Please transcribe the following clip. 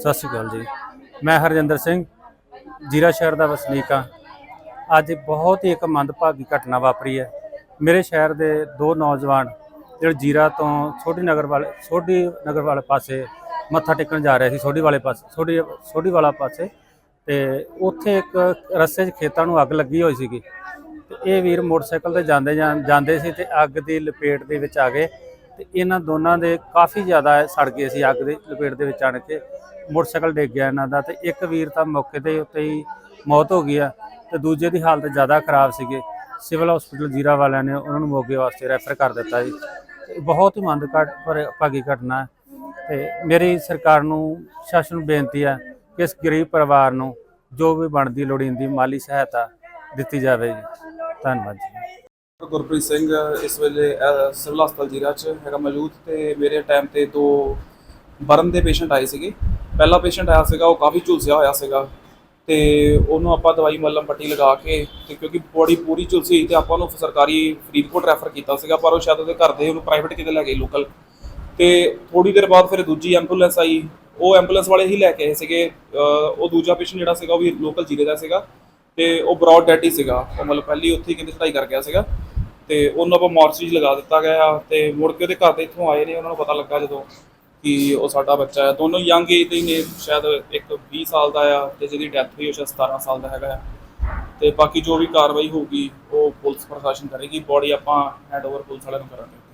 ਸਤਿ ਸ਼੍ਰੀ ਅਕਾਲ ਜੀ। ਮੈਂ ਹਰਜਿੰਦਰ ਸਿੰਘ, ਜੀਰਾ ਸ਼ਹਿਰ ਦਾ ਵਸਨੀਕ ਹਾਂ। ਅੱਜ ਬਹੁਤ ਹੀ ਇੱਕ ਮੰਦਭਾਗੀ ਘਟਨਾ ਵਾਪਰੀ ਹੈ। ਮੇਰੇ ਸ਼ਹਿਰ ਦੇ ਦੋ ਨੌਜਵਾਨ ਜਿਹੜੇ ਜੀਰਾ ਤੋਂ ਛੋਟੀ ਨਗਰ ਵਾਲੇ, ਸੋਢੀ ਨਗਰ ਵਾਲੇ ਪਾਸੇ ਮੱਥਾ ਟੇਕਣ ਜਾ ਰਹੇ ਸੀ, ਸੋਢੀ ਵਾਲੇ ਪਾਸੇ ਛੋਟੀ ਸੋਢੀ ਵਾਲਾ ਪਾਸੇ। ਤੇ ਉੱਥੇ ਇੱਕ ਰਸਤੇ 'ਚ ਖੇਤਾਂ ਨੂੰ ਅੱਗ ਲੱਗੀ ਹੋਈ ਸੀਗੀ। ਤੇ ਇਹ ਵੀਰ ਮੋਟਰਸਾਈਕਲ ਤੇ ਜਾਂਦੇ ਜਾਂ- ਜਾਂਦੇ ਸੀ ਤੇ ਅੱਗ ਦੀ ਲਪੇਟ ਦੇ ਵਿੱਚ ਆ ਗਏ। ਤੇ ਇਹਨਾਂ ਦੋਨਾਂ ਦੇ ਕਾਫੀ ਜ਼ਿਆਦਾ ਸੜ ਗਏ ਸੀ ਅੱਗ ਦੀ ਲਪੇਟ ਦੇ ਵਿੱਚ ਆਣ ਕੇ। ਮੋਟਰਸਾਈਕਲ ਡਿੱਗ ਗਿਆ ਇਹਨਾਂ ਦਾ ਤੇ ਇੱਕ ਵੀਰ ਤਾਂ ਮੌਕੇ ਤੇ ਉੱਤੇ ਹੀ ਮੌਤ ਹੋ ਗਈ ਆ ਤੇ ਦੂਜੇ ਦੀ ਹਾਲਤ ਜ਼ਿਆਦਾ ਖਰਾਬ ਸੀਗੇ। ਸਿਵਲ ਹਸਪੀਟਲ ਜੀਰਾ ਵਾਲਿਆਂ ਨੇ ਉਹਨਾਂ ਨੂੰ ਮੋਗੇ ਵਾਸਤੇ ਰੈਫਰ ਕਰ ਦਿੱਤਾ ਜੀ। ਬਹੁਤ ਹੀ ਮੰਦਘਾਟ ਭਾਗੀ ਘਟਨਾ ਹੈ। ਤੇ ਮੇਰੀ ਸਰਕਾਰ ਨੂੰ, ਸ਼ਾਸਨ ਨੂੰ ਬੇਨਤੀ ਹੈ ਕਿ ਇਸ ਗਰੀਬ ਪਰਿਵਾਰ ਨੂੰ ਜੋ ਵੀ ਬਣਦੀ ਲੋੜੀਂਦੀ ਮਾਲੀ ਸਹਾਇਤਾ ਦਿੱਤੀ ਜਾਵੇ ਜੀ। ਧੰਨਵਾਦ ਜੀ। ਗੁਰਪ੍ਰੀਤ ਸਿੰਘ ਇਸ ਵੇਲੇ ਅਹ, ਸਿਵਲ ਹਸਪਤਾਲ ਜੀਰਾ 'ਚ ਹੈਗਾ ਮੌਜੂਦ ਤੇ ਮੇਰੇ ਟਾਈਮ ਤੇ ਦੋ ਬਰਨ ਦੇ ਪੇਸ਼ੈਂਟ ਆਏ ਸੀਗੇ। ਪਹਿਲਾ ਪੇਸ਼ੈਂਟ ਆਇਆ ਸੀਗਾ ਉਹ ਕਾਫੀ ਝੁਲਸਿਆ ਹੋਇਆ ਸੀਗਾ ਤੇ ਉਹਨੂੰ ਆਪਾਂ ਦਵਾਈ ਮੱਲਮ ਪੱਟੀ ਲਗਾ ਕੇ ਤੇ ਕਿਉਂਕਿ ਬੋਡੀ ਪੂਰੀ ਝੁਲਸੀ ਹੋਈ ਤੇ ਆਪਾਂ ਉਹਨੂੰ ਸਰਕਾਰੀ ਫਰੀਦਕੋਟ ਰੈਫਰ ਕੀਤਾ ਸੀਗਾ ਪਰ ਉਹ ਸ਼ਾਇਦ ਉਹਦੇ ਘਰ ਦੇ ਉਹਨੂੰ ਪ੍ਰਾਈਵੇਟ ਕਿਤੇ ਲੈ ਗਏ ਲੋਕਲ ਤੇ ਥੋੜੀ ਦੇਰ ਬਾਅਦ ਫਿਰ ਦੂਜੀ ਐਂਬੂਲੈਂਸ ਆਈ। ਉਹ ਐਂਬੂਲੈਂਸ ਵਾਲੇ ਹੀ ਲੈ ਕੇ ਆਏ ਸੀਗੇ। ਅਹ, ਉਹ ਦੂਜਾ ਪੇਸ਼ੈਂਟ ਜਿਹੜਾ ਸੀਗਾ ਉਹ ਵੀ ਲੋਕਲ ਜੀਰੇ ਦਾ ਸੀਗਾ ਤੇ ਉਹ ਬ੍ਰੌਡ ਡੈਡ ਹੀ ਸੀਗਾ। ਉਹ ਮਤਲਬ ਪਹਿਲੀ ਉੱਥੇ ਹੀ ਕਿਤੇ ਚੜਾਈ ਕਰ ਗਿਆ ਸੀਗਾ। ਤੇ ਉਹਨੂੰ ਆਪਾਂ ਮੋਰਚਰੀ 'ਚ ਲਗਾ ਦਿੱਤਾ ਗਿਆ ਤੇ ਮੁੜ ਕੇ ਉਹਦੇ ਘਰ ਦੇ ਇੱਥੋਂ ਆਏ ਨੇ, ਉਹਨਾਂ ਨੂੰ ਪਤਾ ਲੱਗਾ ਜਦੋਂ ਕਿ ਉਹ ਸਾਡਾ ਬੱਚਾ ਹੈ। ਦੋਨੋਂ ਯੰਗ ਏਜ ਦੇ ਹੀ ਨੇ, ਸ਼ਾਇਦ ਇੱਕ 20 ਸਾਲ ਦਾ ਆ ਤੇ ਜਿਹਦੀ ਡੈਥ ਹੋਈ ਉਹ ਸ਼ਾਇਦ 17 ਸਾਲ ਦਾ ਹੈਗਾ ਆ। ਤੇ ਬਾਕੀ ਜੋ ਵੀ ਕਾਰਵਾਈ ਹੋਊਗੀ, ਉਹ ਪੁਲਿਸ ਪ੍ਰਸ਼ਾਸਨ ਕਰੇਗੀ। ਬੋਡੀ ਆਪਾਂ ਹੈਂਡ ਓਵਰ ਪੁਲਿਸ ਵਾਲਿਆਂ ਨੂੰ ਕਰਾਂਗੇ।